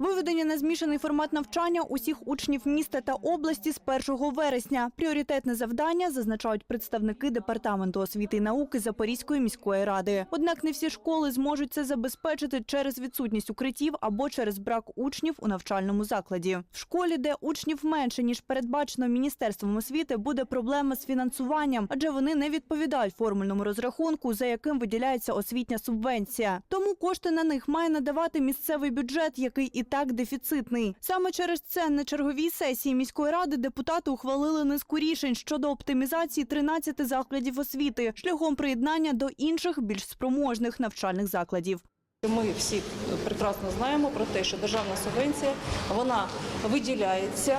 Виведення на змішаний формат навчання усіх учнів міста та області з 1 вересня. Пріоритетне завдання зазначають представники департаменту освіти і науки Запорізької міської ради. Однак не всі школи зможуть це забезпечити через відсутність укриттів або через брак учнів у навчальному закладі. В школі, де учнів менше ніж передбачено міністерством освіти, буде проблема з фінансуванням, адже вони не відповідають формульному розрахунку, за яким виділяється освітня субвенція. Тому кошти на них має надавати місцевий бюджет, який і так дефіцитний. Саме через це на черговій сесії міської ради депутати ухвалили низку рішень щодо оптимізації 13 закладів освіти шляхом приєднання до інших більш спроможних навчальних закладів. Ми всі прекрасно знаємо про те, що державна субвенція вона виділяється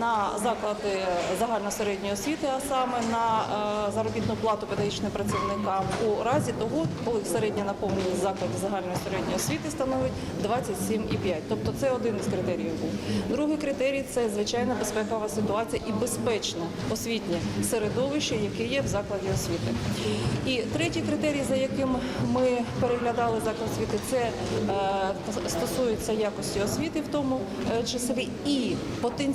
на заклади загальносередньої освіти, а саме на е, заробітну плату педагогічним працівникам у разі того, коли середня наповненість закладів загальної середньої освіти становить 27,5. Тобто це один із критеріїв був. Другий критерій це звичайно безпекова ситуація і безпечне освітнє середовище, яке є в закладі освіти. І третій критерій, за яким ми переглядали заклад освіти, це е, стосується якості освіти, в тому е, числі і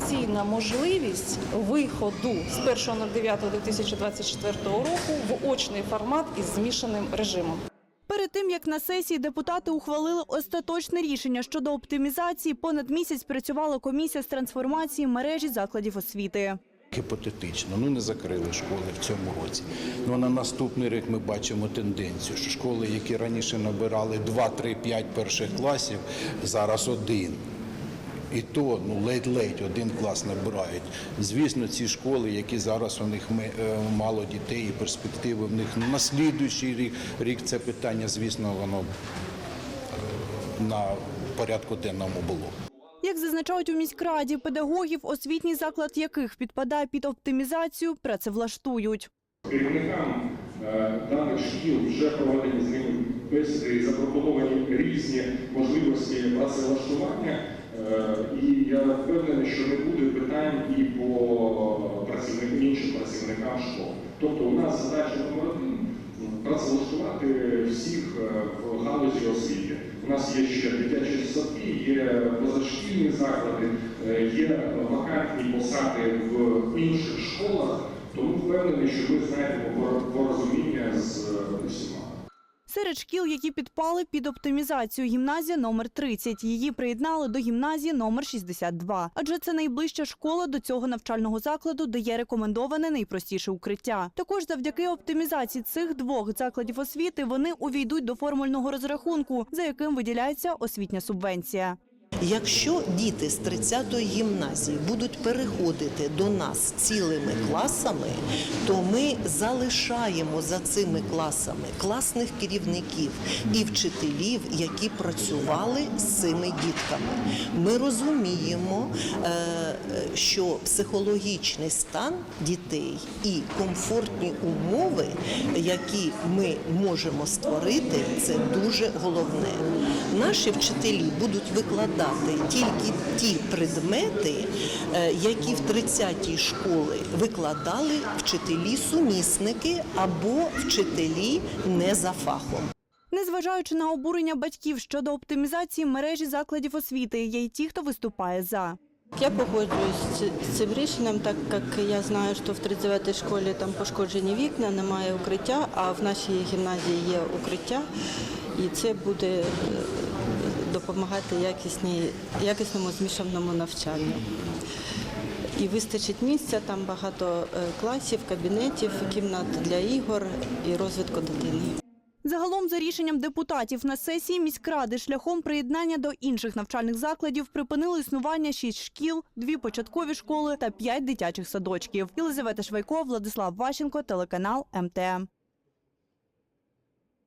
потенційна можливість виходу з 1.09.2024 року в очний формат із змішаним режимом. Перед тим як на сесії депутати ухвалили остаточне рішення щодо оптимізації, понад місяць працювала комісія з трансформації мережі закладів освіти. Гіпотетично, ну не закрили школи в цьому році. Ну на наступний рік ми бачимо тенденцію, що школи, які раніше набирали 2, 3, 5 перших класів, зараз один. І то ну ледь-ледь один клас набирають. Звісно, ці школи, які зараз у них е, мало дітей, і перспективи в них ну, на слідуючий рік, рік це питання, звісно, воно е, на порядку денному було. Як зазначають у міськраді, педагогів, освітній заклад яких підпадає під оптимізацію, працевлаштують. Керівникам е, даних шкіл вже проведені з ними запропоновані різні можливості працевлаштування. Е, І я впевнений, що не буде питань і по працівникам іншим працівникам школ. Тобто у нас задача номер один працевлаштувати всіх е, в галузі освіти. У нас є ще дитячі садки, є позашкільні заклади, е, є вакантні посади в інших школах. Тому впевнений, що ми знайдемо порозуміння з усіма. Серед шкіл, які підпали під оптимізацію, гімназія номер 30. Її приєднали до гімназії номер 62. Адже це найближча школа до цього навчального закладу, де є рекомендоване найпростіше укриття. Також завдяки оптимізації цих двох закладів освіти вони увійдуть до формульного розрахунку, за яким виділяється освітня субвенція. Якщо діти з 30-ї гімназії будуть переходити до нас цілими класами, то ми залишаємо за цими класами класних керівників і вчителів, які працювали з цими дітками. Ми розуміємо, е, що психологічний стан дітей і комфортні умови, які ми можемо створити, це дуже головне. Наші вчителі будуть викладати тільки ті предмети, е, які в 30-й школи викладали вчителі-сумісники або вчителі не за фахом. Незважаючи на обурення батьків щодо оптимізації мережі закладів освіти, є й ті, хто виступає за. Я погоджуюсь з- з цим рішенням, так як я знаю, що в 39-й школі там пошкоджені вікна, немає укриття, а в нашій гімназії є укриття, і це буде е, допомагати якісній, якісному змішаному навчанню. І вистачить місця, там багато е, класів, кабінетів, кімнат для ігор і розвитку дитини. Загалом, за рішенням депутатів на сесії міськради шляхом приєднання до інших навчальних закладів припинили існування шість шкіл, дві початкові школи та п'ять дитячих садочків. Єлизавета Швайко, Владислав Ващенко, телеканал МТМ.